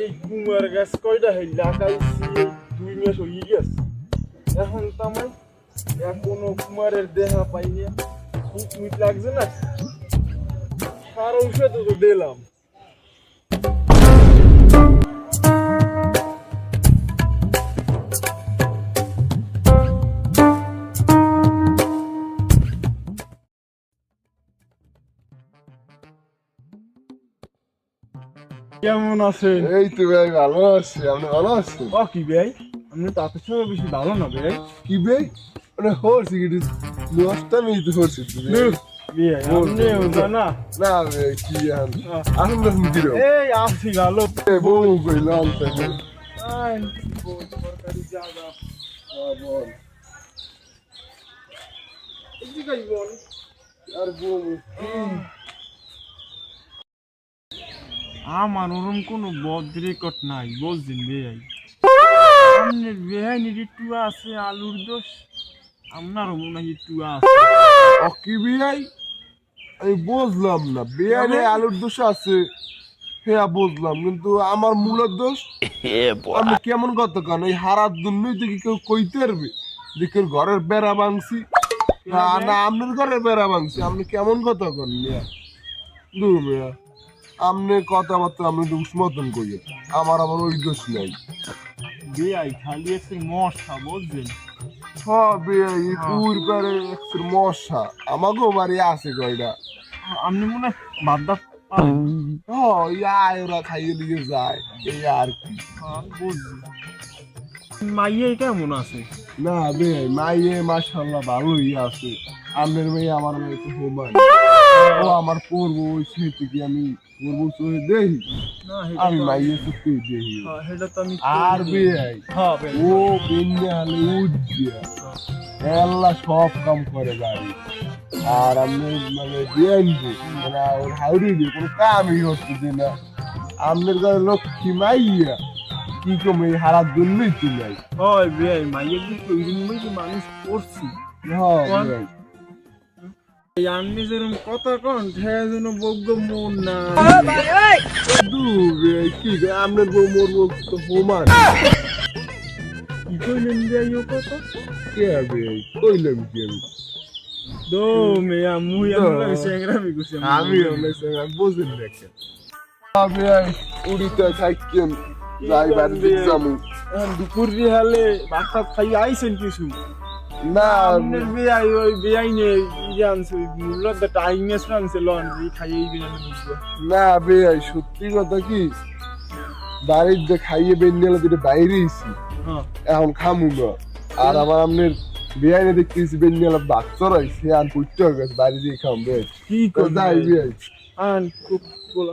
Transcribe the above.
এই কুমার গাছ কয়টা হই লাগাইছি, দুই মাস হয়ে গেছে। এখন কুমারের দেহা পাইনি মিট লাগছে না? সার ঔষধ তো দিলাম। কেমন আছেন? এই তো ভাই ভালো আছি। আপনি ভালো আছেন? ও কি ভাই? আপনি তো আপনার সঙ্গে বেশি ভালো না ভাই? কি ভাই? মানে হরছি কি নেই তো হরছি আর? আমার ওরম কোনো বদ রেকর্ড নাই বুঝছেন বেয়াই আপনার বেহাইনির একটু আছে আলুর দোষ আপনারও মনে হয় একটু আছে। অকি বিয়াই আমি বুঝলাম না বিয়ারে আলুর দোষ আছে। হ্যাঁ বুঝলাম কিন্তু আমার মূলের দোষ? আমি কেমন কথা কান? এই হারার জন্যই তো কি কেউ কইতে পারবে? যে কেউ ঘরের বেড়া ভাঙছি। না না আপনার ঘরের বেড়া ভাঙছি। আপনি কেমন কথা কন মিয়া? দু মিয়া। আপনি কথাবার্তা আপনি দোষ মতন কইয়ে আমার আবার ওই দোষ নাই। বেয়াই খালি আছে মশা বুঝছেন এই পুর করে একশোর মশা। আমাকেও বাড়ি আছে কয়টা? আপনি মনে হয় বাদদা ও আয় ওরা খাইয়ে দিয়ে যায়। এই আর কি। হ্যাঁ, মাইয়াই কেমন আছে? না বে মাইয়ে মাশাল্লাহ ভালোই আছে। আপনার মেয়ে আমার মেয়ে তো সমান ও আমার পড়ব ওই সেটি কি আমি পড়ব চোখে না আমি মাইয়ে সত্যি আমি আর হ্যাঁ ও বেন্যা হলে উজ্জিয়া আল্লাহ সব কাম করে বাড়ি আর আমি মানে বিয়ানবো মানে ওর হাউরি দিয়ে কোনো কামই হচ্ছে না। ঘরে লক্ষ্মী মাইয়া। কি কমে হারার জন্যই তো নাই। হয় বেয়াই মাইয়ের দিকে মানুষ করছি। হ্যাঁ আপনি যেরকম কথা কন সে যেন বগ্য মন না। দু কি বে, আপনার বউ মোর তো সমান কি কইলেন বেয়াই ও কথা? কে বে কইলাম কি আমি? দো মেয়া মুই আমরা সেংরামি গুছে আমি অনেক সময় আমি বুঝিনি দেখেন উড়িতে থাকেন যাই বাড়ি যাব দুপুর রিহালে ভাত টাত খাই আইছেন কিছু না আপনার বেয়াই ওই বেয়াই নে জানছে মূলত টাইম এসে আনছে লন্ড্রি খাইয়েই বিনা না বে সত্যি কথা কি? বাড়ির যে খাইয়ে বেরিয়ে দুটো বাইরেছি হ্যাঁ। এখন খামু না। আর আমার আপনার বিয়াইনে দেখতেছি বেরিয়ে বাচ্চারাই সে আর পুটতে হয়ে গেছে বাড়ি দিয়ে খাম কি যাই বিয়াই আন